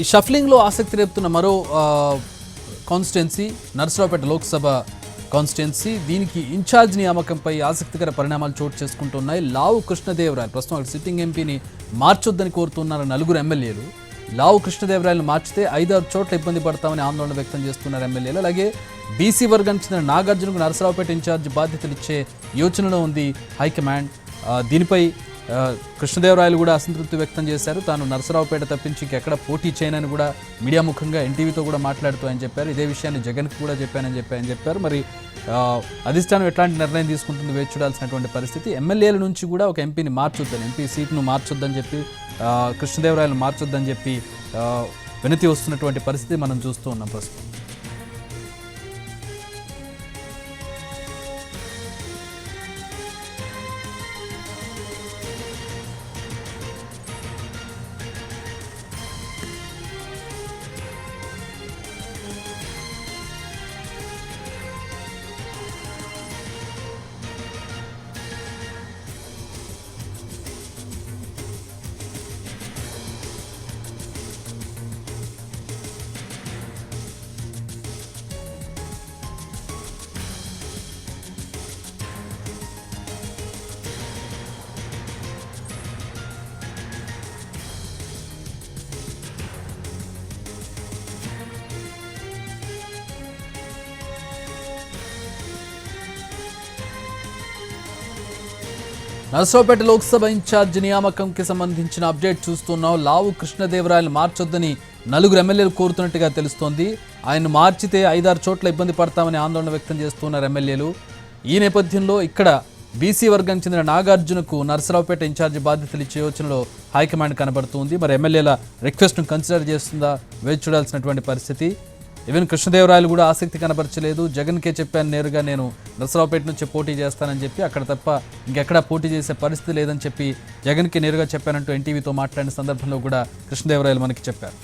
ఈ షఫ్లింగ్లో ఆసక్తి రేపుతున్న మరో కాన్స్టిట్యున్సీ నర్సరావుపేట లోక్సభ కాన్స్టిట్యున్సీ దీనికి ఇన్ఛార్జ్ నియామకంపై ఆసక్తికర పరిణామాలు చోటు చేసుకుంటున్నాయి. లావు కృష్ణదేవరాయలు ప్రస్తుతం అక్కడ సిట్టింగ్ ఎంపీని మార్చొద్దని కోరుతున్నారు నలుగురు ఎమ్మెల్యేలు. లావు కృష్ణదేవరాయలను మార్చితే ఐదారు చోట్ల ఇబ్బంది పడతామని ఆందోళన వ్యక్తం చేస్తున్నారు ఎమ్మెల్యేలు. అలాగే బీసీ వర్గానికి చెందిన నాగార్జునకు నరసరావుపేట ఇన్ఛార్జ్ బాధ్యతలు ఇచ్చే యోచనలో ఉంది హైకమాండ్. దీనిపై కృష్ణదేవరాయలు కూడా అసంతృప్తి వ్యక్తం చేశారు. తాను నరసరావుపేట తప్పించి ఇంకెక్కడ పోటీ చేయనని కూడా మీడియా ముఖంగా ఎన్టీవీతో కూడా మాట్లాడుతూ అని చెప్పారు. ఇదే విషయాన్ని జగన్కి కూడా చెప్పానని చెప్పి చెప్పారు. మరి అధిష్టానం ఎట్లాంటి నిర్ణయం తీసుకుంటుంది వేచి చూడాల్సినటువంటి పరిస్థితి. ఎమ్మెల్యేల నుంచి కూడా ఒక ఎంపీని మార్చొద్దని ఎంపీ సీట్ను మార్చొద్దని చెప్పి కృష్ణదేవరాయలు మార్చొద్దని చెప్పి వినతి వస్తున్నటువంటి పరిస్థితి మనం చూస్తూ ఉన్నాం ప్రస్తుతం. నరసరావుపేట లోక్సభ ఇన్ఛార్జ్ నియామకంకి సంబంధించిన అప్డేట్ చూస్తున్నాం. లావు కృష్ణదేవరాయలు మార్చొద్దని నలుగురు ఎమ్మెల్యేలు కోరుతున్నట్టుగా తెలుస్తోంది. ఆయన మార్చితే ఐదారు చోట్ల ఇబ్బంది పడతామని ఆందోళన వ్యక్తం చేస్తున్నారు ఎమ్మెల్యేలు. ఈ నేపథ్యంలో ఇక్కడ బీసీ వర్గానికి చెందిన నాగార్జునకు నరసరావుపేట ఇన్ఛార్జ్ బాధ్యతలు ఇచ్చే యోచనలో హైకమాండ్ కనబడుతుంది. మరి ఎమ్మెల్యేల రిక్వెస్ట్ను కన్సిడర్ చేస్తుందా? వేచి చూడాల్సినటువంటి పరిస్థితి. ఈవెన్ కృష్ణదేవరాయలు కూడా ఆసక్తి కనపరచలేదు. జగన్కే చెప్పాను నేరుగా నేను నరసరావుపేట నుంచి పోటీ చేస్తానని చెప్పి అక్కడ తప్ప ఇంకెక్కడా పోటీ చేసే పరిస్థితి లేదని చెప్పి జగన్కి నేరుగా చెప్పానంటూ ఎన్టీవీతో మాట్లాడిన సందర్భంలో కూడా కృష్ణదేవరాయలు మనకి చెప్పారు.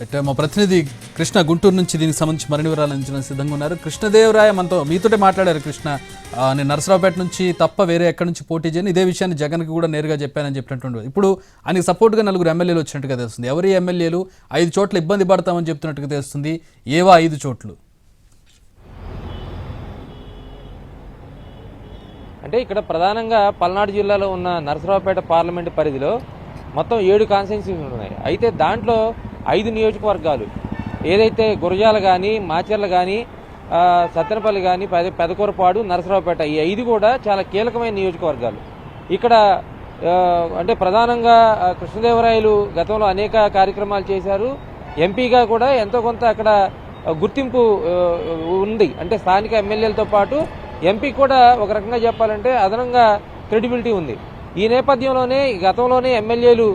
అయితే uh, మా ప్రతినిధి కృష్ణ గుంటూరు నుంచి దీనికి సంబంధించి మరిన్ని వివరాలు అందించడం సిద్ధంగా ఉన్నారు. కృష్ణదేవరాయ మనతో మీతోటే మాట్లాడారు కృష్ణ. నేను నరసరావుపేట నుంచి తప్ప వేరే ఎక్కడి నుంచి పోటీ చేయను. ఇదే విషయాన్ని జగన్కి కూడా నేరుగా చెప్పానని చెప్పినట్టు ఇప్పుడు ఆయనకి సపోర్ట్గా నలుగురు ఎమ్మెల్యేలు వచ్చినట్టుగా తెలుస్తుంది. ఎవరి ఎమ్మెల్యేలు ఐదు చోట్ల ఇబ్బంది పడతామని చెప్తున్నట్టుగా తెలుస్తుంది. ఏవా ఐదు చోట్లు? అంటే ఇక్కడ ప్రధానంగా పల్నాడు జిల్లాలో ఉన్న నరసరావుపేట పార్లమెంటు పరిధిలో మొత్తం ఏడు కాన్స్టిట్యున్సీస్ ఉన్నాయి. అయితే దాంట్లో ఐదు నియోజకవర్గాలు. ఏదైతే గురజాల కానీ మాచర్ల కానీ సత్తెనపల్లి కానీ పెద పెదకూరపాడు నరసరావుపేట ఈ ఐదు కూడా చాలా కీలకమైన నియోజకవర్గాలు. ఇక్కడ అంటే ప్రధానంగా కృష్ణదేవరాయలు గతంలో అనేక కార్యక్రమాలు చేశారు. ఎంపీగా కూడా ఎంతో కొంత అక్కడ గుర్తింపు ఉంది. అంటే స్థానిక ఎమ్మెల్యేలతో పాటు ఎంపీ కూడా ఒక రకంగా చెప్పాలంటే అదనంగా క్రెడిబిలిటీ ఉంది. ఈ నేపథ్యంలోనే గతంలోనే ఎమ్మెల్యేలు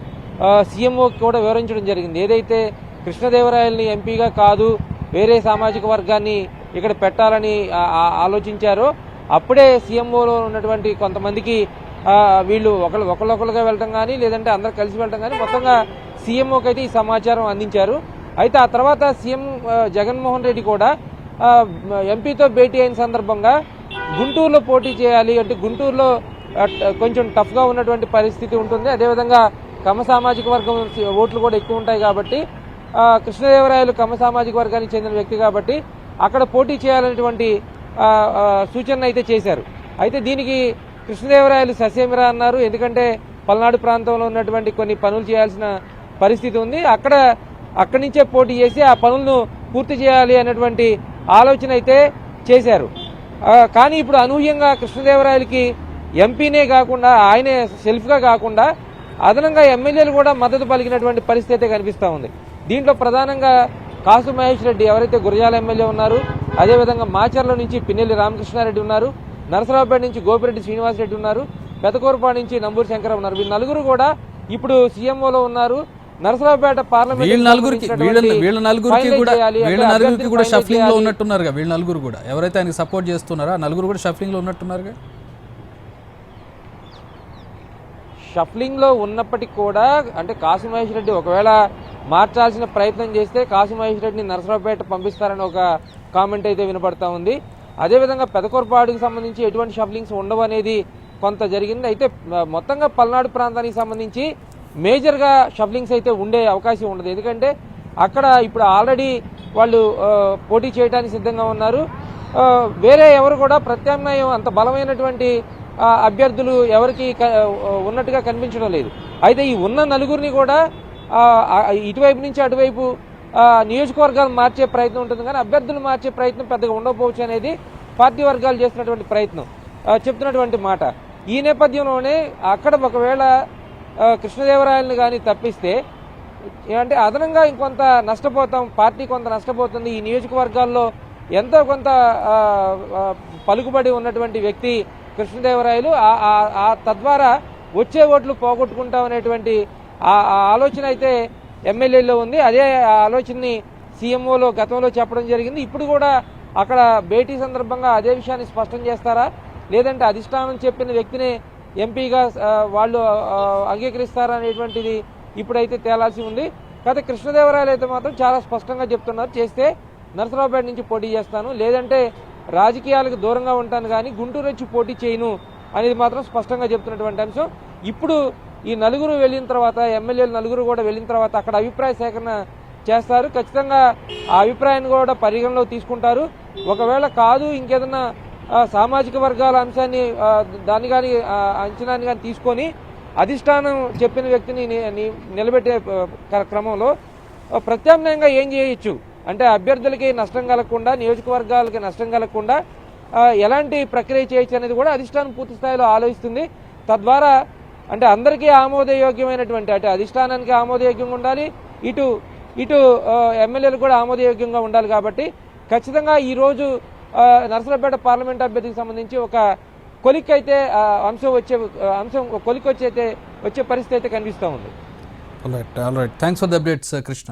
సీఎంఓకి కూడా వివరించడం జరిగింది. ఏదైతే కృష్ణదేవరాయల్ని ఎంపీగా కాదు వేరే సామాజిక వర్గాన్ని ఇక్కడ పెట్టాలని ఆలోచించారో అప్పుడే సీఎంఓలో ఉన్నటువంటి కొంతమందికి వీళ్ళు ఒకళ్ళు ఒకళ్ళొకళ్ళుగా వెళ్ళటం కానీ లేదంటే అందరు కలిసి వెళ్ళటం కానీ మొత్తంగా సీఎంఓకి అయితే ఈ సమాచారం అందించారు. అయితే ఆ తర్వాత సీఎం జగన్మోహన్ రెడ్డి కూడా ఎంపీతో భేటీ అయిన సందర్భంగా గుంటూరులో పోటీ చేయాలి అంటే గుంటూరులో కొంచెం టఫ్గా ఉన్నటువంటి పరిస్థితి ఉంటుంది. అదేవిధంగా కమ సామాజిక వర్గం ఓట్లు కూడా ఎక్కువ ఉంటాయి కాబట్టి కృష్ణదేవరాయలు కమ సామాజిక వర్గానికి చెందిన వ్యక్తి కాబట్టి అక్కడ పోటీ చేయాలనేటువంటి సూచన అయితే చేశారు. అయితే దీనికి కృష్ణదేవరాయలు ససేమిరా అన్నారు. ఎందుకంటే పల్నాడు ప్రాంతంలో ఉన్నటువంటి కొన్ని పనులు చేయాల్సిన పరిస్థితి ఉంది. అక్కడ అక్కడి నుంచే పోటీ చేసి ఆ పనులను పూర్తి చేయాలి అనేటువంటి ఆలోచన అయితే చేశారు. కానీ ఇప్పుడు అనూహ్యంగా కృష్ణదేవరాయలకి ఎంపీనే కాకుండా ఆయనే సెల్ఫ్గా కాకుండా అదనంగా ఎమ్మెల్యేలు కూడా మద్దతు పలికినటువంటి పరిస్థితి అయితే కనిపిస్తూ ఉంది. దీంట్లో ప్రధానంగా కాసు మహేష్ రెడ్డి ఎవరైతే గురజాల ఎమ్మెల్యే ఉన్నారు అదేవిధంగా మాచర్ల నుంచి పిన్నెల్లి రామకృష్ణారెడ్డి ఉన్నారు నరసరావుపేట నుంచి గోపిరెడ్డి శ్రీనివాసరెడ్డి ఉన్నారు పెదకూరుపాడు నుంచి నంబూరు శంకర్ ఉన్నారు. వీళ్ళు నలుగురు కూడా ఇప్పుడు సీఎంఓలో ఉన్నారు. నరసరావుపేట పార్లమెంట్ నలుగురికి వీళ్ళ నలుగురికి కూడా వీళ్ళ నలుగురికి కూడా షఫ్లింగ్లో ఉన్నట్టున్నారుగా వీళ్ళ నలుగురు కూడా. ఎవరైతే ఆయనకి సపోర్ట్ చేస్తున్నారో ఆ నలుగురు కూడా షఫ్లింగ్లో ఉన్నట్టున్నారుగా? షఫ్లింగ్లో ఉన్నప్పటికీ కూడా అంటే కాశీ మహేష్ రెడ్డి ఒకవేళ మార్చాల్సిన ప్రయత్నం చేస్తే కాశీ మహేష్ రెడ్డిని నరసరావుపేట పంపిస్తారని ఒక కామెంట్ అయితే వినపడతా ఉంది. అదేవిధంగా పెదకొరపాడుకి సంబంధించి ఎటువంటి షఫ్లింగ్స్ ఉండవు అనేది కొంత జరిగింది. అయితే మొత్తంగా పల్నాడు ప్రాంతానికి సంబంధించి మేజర్గా షఫ్లింగ్స్ అయితే ఉండే అవకాశం ఉండదు. ఎందుకంటే అక్కడ ఇప్పుడు ఆల్రెడీ వాళ్ళు పోటీ చేయడానికి సిద్ధంగా ఉన్నారు. వేరే ఎవరు కూడా ప్రత్యామ్నాయం అంత బలమైనటువంటి అభ్యర్థులు ఎవరికి క- ఉన్నట్టుగా కనిపించడం లేదు. అయితే ఈ ఉన్న నలుగురిని కూడా ఇటువైపు నుంచి అటువైపు నియోజకవర్గాలు మార్చే ప్రయత్నం ఉంటుంది కానీ అభ్యర్థులు మార్చే ప్రయత్నం పెద్దగా ఉండకపోవచ్చు అనేది పార్టీ వర్గాలు చేస్తున్నటువంటి ప్రయత్నం. చెప్తున్నటువంటి మాట. ఈ నేపథ్యంలోనే అక్కడ ఒకవేళ కృష్ణదేవరాయలను కానీ తప్పిస్తే అంటే అదనంగా ఇంకొంత నష్టపోతాం పార్టీ కొంత నష్టపోతుంది ఈ నియోజకవర్గాల్లో ఎంతో కొంత పలుకుబడి ఉన్నటువంటి వ్యక్తి కృష్ణదేవరాయలు ఆ- తద్వారా వచ్చే ఓట్లు పోగొట్టుకుంటాం అనేటువంటి ఆ ఆ ఆలోచన అయితే ఎమ్మెల్యేలో ఉంది. అదే ఆ ఆలోచనని సీఎంఓలో గతంలో చెప్పడం జరిగింది. ఇప్పుడు కూడా అక్కడ భేటీ సందర్భంగా అదే విషయాన్ని స్పష్టం చేస్తారా? లేదంటే అధిష్టానం చెప్పిన వ్యక్తిని ఎంపీగా వాళ్ళు అంగీకరిస్తారా అనేటువంటిది ఇప్పుడైతే తేలాల్సి ఉంది. కాకపోతే కృష్ణదేవరాయలు అయితే మాత్రం చాలా స్పష్టంగా చెప్తున్నారు. చేస్తే నరసరావుపేట నుంచి పోటీ చేస్తాను. లేదంటే రాజకీయాలకు దూరంగా ఉంటాను కానీ గుంటూరు వచ్చి పోటీ చేయను అనేది మాత్రం స్పష్టంగా చెప్తున్నటువంటి అంశం. ఇప్పుడు ఈ నలుగురు వెళ్ళిన తర్వాత ఎమ్మెల్యేలు నలుగురు కూడా వెళ్ళిన తర్వాత అక్కడ అభిప్రాయ సేకరణ చేస్తారు. ఖచ్చితంగా ఆ అభిప్రాయాన్ని కూడా పరిగణలో తీసుకుంటారు. ఒకవేళ కాదు ఇంకేదన్నా సామాజిక వర్గాల అంశాన్ని దాన్ని కానీ అంచనాన్ని కానీ తీసుకొని అధిష్టానం చెప్పిన వ్యక్తిని నిలబెట్టే క్రమంలో ప్రత్యామ్నాయంగా ఏం చేయొచ్చు? అంటే అభ్యర్థులకి నష్టం కలగకుండా నియోజకవర్గాలకి నష్టం కలగకుండా ఎలాంటి ప్రక్రియ చేయొచ్చు అనేది కూడా అధిష్టానం పూర్తి స్థాయిలో ఆలోచిస్తుంది. తద్వారా అంటే అందరికీ ఆమోదయోగ్యమైనటువంటి అంటే అధిష్టానానికి ఆమోదయోగ్యంగా ఉండాలి ఇటు ఇటు ఎమ్మెల్యేలు కూడా ఆమోదయోగ్యంగా ఉండాలి కాబట్టి ఖచ్చితంగా ఈరోజు ఆ, నరసరావుపేట పార్లమెంట్ అభ్యర్థికి సంబంధించి ఒక కొలిక్ అయితే అంశం వచ్చే అంశం కొలిక్ వచ్చే వచ్చే పరిస్థితి అయితే కనిపిస్తూ ఉంది. Thanks for the updates Krishna